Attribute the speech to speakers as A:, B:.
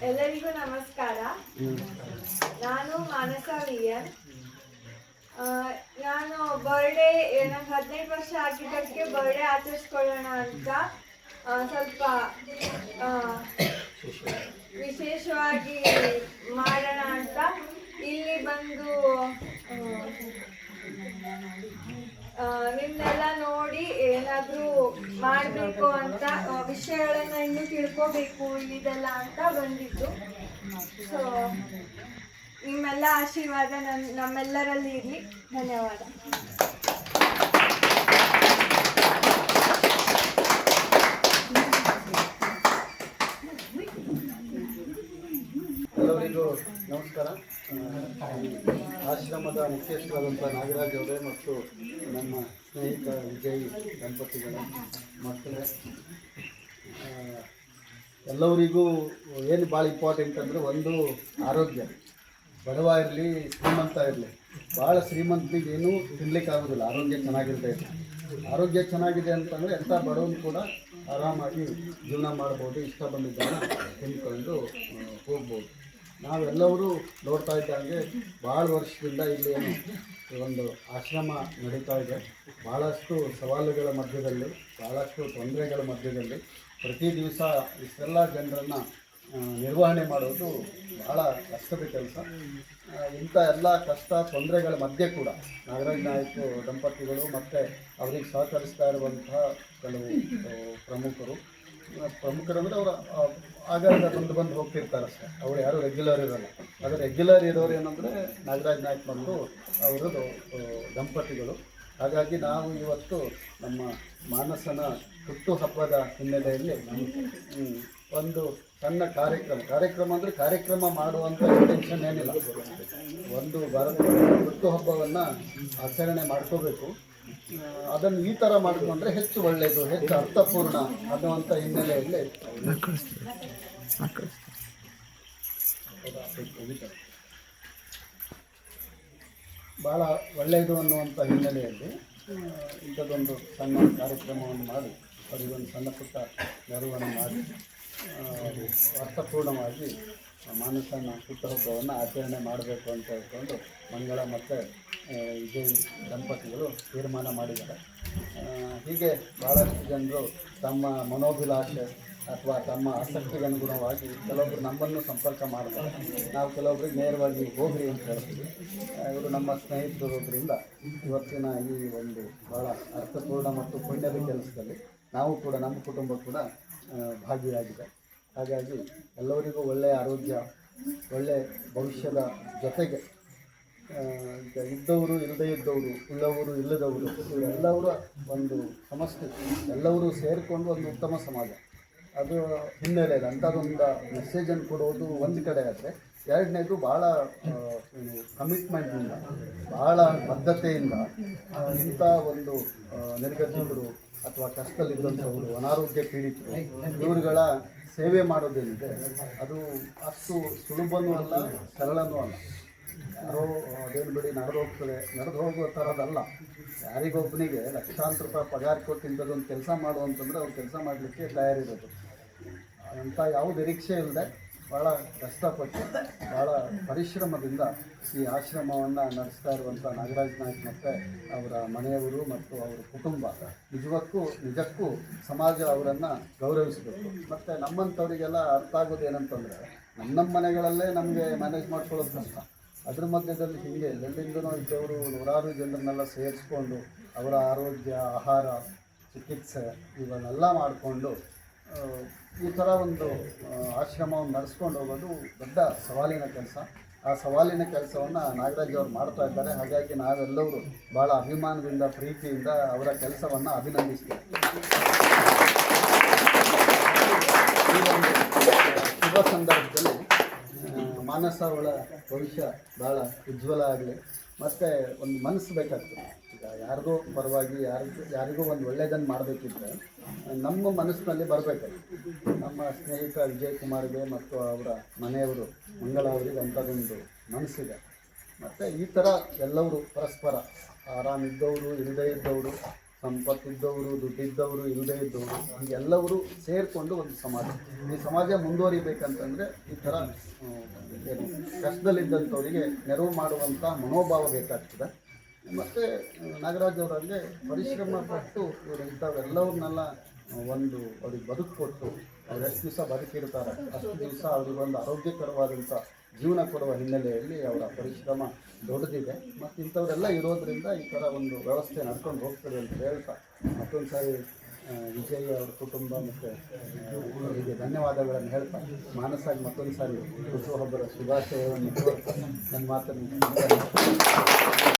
A: ಎಲ್ಲರಿಗೂ ನಮಸ್ಕಾರ. ನಾನು ಮಾನಸ ವಿಯನ್ ನಾನು ಬರ್ಡೇ ನಂಗೆ ಹದಿನೈದು ವರ್ಷ ಆಗಿದ್ದಕ್ಕೆ ಬರ್ಡೇ ಆಚರಿಸ್ಕೊಳ್ಳೋಣ ಅಂತ ಸ್ವಲ್ಪ ವಿಶೇಷವಾಗಿ ಮಾಡೋಣ ಅಂತ ಇಲ್ಲಿ ಬಂದು ನಿಮ್ಮೆಲ್ಲ ನೋಡಿ ಏನಾದರೂ ಮಾಡಬೇಕು ಅಂತ ವಿಷಯಗಳನ್ನು ಇನ್ನೂ ತಿಳ್ಕೋಬೇಕು ಇದೆಲ್ಲ ಅಂತ ಬಂದಿದ್ದು. ಸೊ ನಿಮ್ಮೆಲ್ಲ ಆಶೀರ್ವಾದ ನನ್ ನಮ್ಮೆಲ್ಲರಲ್ಲಿ ಇರಲಿ. ಧನ್ಯವಾದ.
B: ನಮಸ್ಕಾರ. ಆಶ್ರಮದ ಮುಖ್ಯಸ್ಥರಾದಂಥ ನಾಗರಾಜ್ ಅವರೇ ಮತ್ತು ನಮ್ಮ ಸ್ನೇಹಿತ ವಿಜಯ್ ದಂಪತಿಗಳ ಮಕ್ಕಳೇ. ಎಲ್ಲರಿಗೂ ಏನು ಭಾಳ ಇಂಪಾರ್ಟೆಂಟ್ ಅಂದರೆ ಒಂದು ಆರೋಗ್ಯ. ಬಡವ ಇರಲಿ, ಶ್ರೀಮಂತ ಇರಲಿ. ಭಾಳ ಶ್ರೀಮಂತನಿಗೆ ಏನೂ ತಿನ್ಲಿಕ್ಕೆ ಆಗೋದಿಲ್ಲ ಆರೋಗ್ಯ ಚೆನ್ನಾಗಿರುತ್ತೆ ಆರೋಗ್ಯ ಚೆನ್ನಾಗಿದೆ ಅಂತಂದರೆ ಎಂಥ ಬಡವನು ಕೂಡ ಆರಾಮಾಗಿ ಜೀವನ ಮಾಡ್ಬೋದು, ಇಷ್ಟ ಬಂದಿದ್ದಾನೆ ತಿಳ್ಕೊಂಡು ಹೋಗ್ಬೋದು. ನಾವೆಲ್ಲರೂ ನೋಡ್ತಾ ಇದ್ದಂಗೆ ಭಾಳ ವರ್ಷದಿಂದ ಇಲ್ಲಿ ಒಂದು ಆಶ್ರಮ ನಡೀತಾ ಇದೆ. ಭಾಳಷ್ಟು ಸವಾಲುಗಳ ಮಧ್ಯದಲ್ಲಿ ಭಾಳಷ್ಟು ತೊಂದರೆಗಳ ಮಧ್ಯದಲ್ಲಿ ಪ್ರತಿ ದಿವಸ ಇಷ್ಟೆಲ್ಲ ಜನರನ್ನು ನಿರ್ವಹಣೆ ಮಾಡೋದು ಭಾಳ ಕಷ್ಟದ ಕೆಲಸ. ಇಂಥ ಎಲ್ಲ ಕಷ್ಟ ತೊಂದರೆಗಳ ಮಧ್ಯೆ ಕೂಡ ನಾಗರಾಜ್ ನಾಯ್ಕ ದಂಪತಿಗಳು ಮತ್ತು ಅವರಿಗೆ ಸಹಕರಿಸ್ತಾ ಇರುವಂತಹ ಕೆಲವು ಪ್ರಮುಖರು. ಪ್ರಮುಖರಂದ್ರೆ ಅವರ ಆಗಾಗ ಬಂದು ಬಂದು ಹೋಗ್ತಿರ್ತಾರೆ ಅವ್ರು ಯಾರು ರೆಗ್ಯುಲರ್ ಇರೋಲ್ಲ. ಆದರೆ ರೆಗ್ಯುಲರ್ ಇರೋರು ಏನಂದರೆ ನಾಗರಾಜ್ ನಾಯ್ಕ ಬಂದು ಅವರದು ದಂಪತಿಗಳು. ಹಾಗಾಗಿ ನಾವು ಇವತ್ತು ನಮ್ಮ ಮಾನಸನ ಹುಟ್ಟುಹಬ್ಬದ ಹಿನ್ನೆಲೆಯಲ್ಲಿ ಒಂದು ಸಣ್ಣ ಕಾರ್ಯಕ್ರಮ. ಕಾರ್ಯಕ್ರಮ ಅಂದರೆ ಕಾರ್ಯಕ್ರಮ ಮಾಡುವಂಥ ಇಂಟೆನ್ಷನ್ ಏನಿಲ್ಲ. ಒಂದು ಭಾರತ ಹುಟ್ಟುಹಬ್ಬವನ್ನು ಆಚರಣೆ ಮಾಡ್ಕೋಬೇಕು. ಅದನ್ನು ಈ ಥರ ಮಾಡಿಕೊಂಡ್ರೆ ಹೆಚ್ಚು ಒಳ್ಳೆಯದು ಹೆಚ್ಚು ಅರ್ಥಪೂರ್ಣ ಅನ್ನುವಂಥ ಹಿನ್ನೆಲೆಯಲ್ಲಿ. ಭಾಳ ಒಳ್ಳೆಯದು ಅನ್ನುವಂಥ ಹಿನ್ನೆಲೆಯಲ್ಲಿ ಇಂಥದ್ದೊಂದು ಸಣ್ಣ ಕಾರ್ಯಕ್ರಮವನ್ನು ಮಾಡಿ, ಅವರಿಗೊಂದು ಸಣ್ಣ ಪುಟ್ಟ ನೆರವನ್ನು ಮಾಡಿ ಅರ್ಥಪೂರ್ಣವಾಗಿ ಮಾನಸನ ಹುಟ್ಟುಹಬ್ಬವನ್ನು ಆಚರಣೆ ಮಾಡಬೇಕು ಅಂತ ಹೇಳ್ಕೊಂಡು ಮಂಗಳ ಮತ್ತು ವಿಜಯ್ ದಂಪತಿಗಳು ತೀರ್ಮಾನ ಮಾಡಿದ್ದಾರೆ. ಹೀಗೆ ಭಾಳಷ್ಟು ಜನರು ತಮ್ಮ ಮನೋಭಿಲಾಷೆ ಅಥವಾ ತಮ್ಮ ಆಸಕ್ತಿಗೆ ಅನುಗುಣವಾಗಿ ಕೆಲವೊಬ್ಬರು ನಮ್ಮನ್ನು ಸಂಪರ್ಕ ಮಾಡ್ತಾರೆ. ನಾವು ಕೆಲವೊಬ್ಬರಿಗೆ ನೇರವಾಗಿ ಹೋಗ್ರಿ ಅಂತ ಹೇಳ್ತೀವಿ. ಇವರು ನಮ್ಮ ಸ್ನೇಹಿತರೊಬ್ಬರಿಂದ ಇವತ್ತಿನ ಈ ಒಂದು ಬಹಳ ಅರ್ಥಪೂರ್ಣ ಮತ್ತು ಪುಣ್ಯದ ಕೆಲಸದಲ್ಲಿ ನಾವು ಕೂಡ, ನಮ್ಮ ಕುಟುಂಬ ಕೂಡ ಭಾಗಿಯಾಗಿದೆ. ಹಾಗಾಗಿ ಎಲ್ಲರಿಗೂ ಒಳ್ಳೆಯ ಆರೋಗ್ಯ ಒಳ್ಳೆಯ ಭವಿಷ್ಯದ ಜೊತೆಗೆ ಇದ್ದವರು ಇಲ್ಲದೇ ಇದ್ದವರು ಉಳ್ಳವರು ಇಲ್ಲದವರು ಎಲ್ಲವರ ಒಂದು ಸಮಸ್ಯೆ ಎಲ್ಲರೂ ಸೇರಿಕೊಂಡು ಒಂದು ಉತ್ತಮ ಸಮಾಜ. ಅದು ಹಿನ್ನೆಲೆ ಇದೆ. ಅಂಥದ್ದೊಂದು ಮೆಸೇಜನ್ನು ಕೊಡೋದು ಒಂದು ಕಡೆ ಆದರೆ, ಎರಡನೇದು ಭಾಳ ಕಮಿಟ್ಮೆಂಟ್ ಏನು ಕಮಿಟ್ಮೆಂಟ್ನಿಂದ ಭಾಳ ಬದ್ಧತೆಯಿಂದ ಇಂಥ ಒಂದು ನಿರ್ಗತಿಗಳು ಅಥವಾ ಕಷ್ಟದಲ್ಲಿದ್ದಂಥವರು, ಅನಾರೋಗ್ಯ ಪೀಡಿತರು, ಇವರುಗಳ ಸೇವೆ ಮಾಡೋದೇನಿದೆ, ಅದು ಅಷ್ಟು ಸುಲಭನೂ ಅಲ್ಲ, ಸರಳನೂ ಅಲ್ಲ. ಯಾರೋ ಅದೇನು ಬಿಡಿ, ನಡೆದು ಹೋಗ್ತದೆ. ನಡೆದು ಹೋಗುವ ಥರದಲ್ಲ ಯಾರಿಗೊಬ್ಬನಿಗೆ ಲಕ್ಷಾಂತರ ರೂಪಾಯಿ ಪಗಾರ ಕೊಟ್ಟು ಒಂದು ಕೆಲಸ ಮಾಡು ಅಂತಂದರೆ ಅವ್ರು ಕೆಲಸ ಮಾಡಲಿಕ್ಕೆ ತಯಾರಿರೋದು ಅಂಥ ಯಾವ ನಿರೀಕ್ಷೆ ಇಲ್ಲದೆ ಭಾಳ ಕಷ್ಟಪಟ್ಟು ಭಾಳ ಪರಿಶ್ರಮದಿಂದ ಈ ಆಶ್ರಮವನ್ನು ನಡೆಸ್ತಾ ಇರುವಂಥ ನಾಗರಾಜ್ ನಾಯ್ಕ್ ಮತ್ತು ಅವರ ಮನೆಯವರು ಮತ್ತು ಅವರ ಕುಟುಂಬ ನಿಜಕ್ಕೂ ನಿಜಕ್ಕೂ ಸಮಾಜ ಅವರನ್ನು ಗೌರವಿಸಬೇಕು. ಮತ್ತು ನಮ್ಮಂಥವರಿಗೆಲ್ಲ ಅರ್ಥ ಆಗೋದು ಏನಂತಂದರೆ ನಮ್ಮ ನಮ್ಮ ಮನೆಗಳಲ್ಲೇ ನಮಗೆ ಮ್ಯಾನೇಜ್ ಮಾಡ್ಕೊಳ್ಳೋದು ಕಷ್ಟ. ಅದ್ರ ಮಧ್ಯದಲ್ಲಿ ಹೀಗೆ ಎಲ್ಲೆಲ್ಲಿಂದನೂ ಇದ್ದವರು ನೂರಾರು ಜನರನ್ನೆಲ್ಲ ಸೇರಿಸ್ಕೊಂಡು ಅವರ ಆರೋಗ್ಯ, ಆಹಾರ, ಚಿಕಿತ್ಸೆ ಇವನ್ನೆಲ್ಲ ಮಾಡಿಕೊಂಡು ಈ ಥರ ಒಂದು ಆಶ್ರಮವನ್ನು ನಡೆಸ್ಕೊಂಡು ಹೋಗೋದು ದೊಡ್ಡ ಸವಾಲಿನ ಕೆಲಸ. ಆ ಸವಾಲಿನ ಕೆಲಸವನ್ನು ನಾಗರಾಜ್ ಅವರು ಮಾಡ್ತಾ ಇದ್ದಾರೆ. ಹಾಗಾಗಿ ನಾವೆಲ್ಲರೂ ಭಾಳ ಅಭಿಮಾನದಿಂದ, ಪ್ರೀತಿಯಿಂದ ಅವರ ಕೆಲಸವನ್ನು ಅಭಿನಂದಿಸ್ತೇವೆ. ಶುಭ ಸಂದರ್ಭದಲ್ಲಿ ಮಾನಸ ಅವಳ ಭವಿಷ್ಯ ಭಾಳ ಉಜ್ವಲ ಆಗಲಿ. ಮತ್ತು ಒಂದು ಮನಸ್ಸು ಬೇಕಾಗ್ತದೆ. ಈಗ ಯಾರಿಗೂ ಪರವಾಗಿ ಯಾರಿಗೂ ಯಾರಿಗೂ ಒಂದು ಒಳ್ಳೆಯದನ್ನು ಮಾಡಬೇಕಿದ್ರೆ ನಮ್ಮ ಮನಸ್ಸಿನಲ್ಲಿ ಬರಬೇಕು ನಮ್ಮ ಸ್ನೇಹಿತ ವಿಜಯ್ ಕುಮಾರ್ಗೆ ಮತ್ತು ಅವರ ಮನೆಯವರು ಮಂಗಳ ಅವರಿಗೆ ಅಂಥದ್ದೊಂದು ಮನಸ್ಸಿದೆ. ಮತ್ತು ಈ ಥರ ಎಲ್ಲವರು ಪರಸ್ಪರ ಆರಾಮಿದ್ದವರು ಇಲ್ಲದೇ ಇದ್ದವರು, ಸಂಪತ್ತಿದ್ದವರು, ದುಡ್ಡಿದ್ದವರು, ಇಲ್ಲದೇ ಇದ್ದವರು ಹೀಗೆಲ್ಲವರು ಸೇರಿಕೊಂಡು ಒಂದು ಸಮಾಜ. ಈ ಸಮಾಜ ಮುಂದುವರಿಬೇಕಂತಂದರೆ ಈ ಥರ ಏನು ಕಷ್ಟದಲ್ಲಿದ್ದಂಥವರಿಗೆ ನೆರವು ಮಾಡುವಂಥ ಮನೋಭಾವ ಬೇಕಾಗ್ತದೆ. ಮತ್ತು ನಾಗರಾಜ್ ಅವರಲ್ಲಿ ಪರಿಶ್ರಮ ಪಟ್ಟು ಇವರು ಇಂಥವೆಲ್ಲವನ್ನೆಲ್ಲ ಒಂದು ಅವ್ರಿಗೆ ಬದುಕು ಕೊಟ್ಟು ಅವ್ರು ಎಷ್ಟು ದಿವಸ ಬದುಕಿರ್ತಾರೆ, ಅಷ್ಟು ದಿವಸ ಅವ್ರಿಗೆ ಒಂದು ಆರೋಗ್ಯಕರವಾದಂಥ ಜೀವನ ಕೊಡುವ ಹಿನ್ನೆಲೆಯಲ್ಲಿ ಅವರ ಪರಿಶ್ರಮ ದೊಡ್ಡದಿದೆ. ಮತ್ತು ಇಂಥವರೆಲ್ಲ ಇರೋದರಿಂದ ಈ ಥರ ಒಂದು ವ್ಯವಸ್ಥೆ ನಡ್ಕೊಂಡು ಹೋಗ್ತದೆ ಅಂತ ಹೇಳ್ತಾ ಮತ್ತೊಂದು ಸಾರಿ ವಿಜಯ್ ಅವರ ಕುಟುಂಬ ಮತ್ತು ಅವರಿಗೆ ಧನ್ಯವಾದಗಳನ್ನು ಹೇಳ್ತಾ ಮಾನಸಾಗಿ ಮತ್ತೊಂದು ಸಾರಿ ಹುಟ್ಟುಹಬ್ಬರ ಶುಭಾಶಯವನ್ನು ನನ್ನ ಮಾತನ್ನು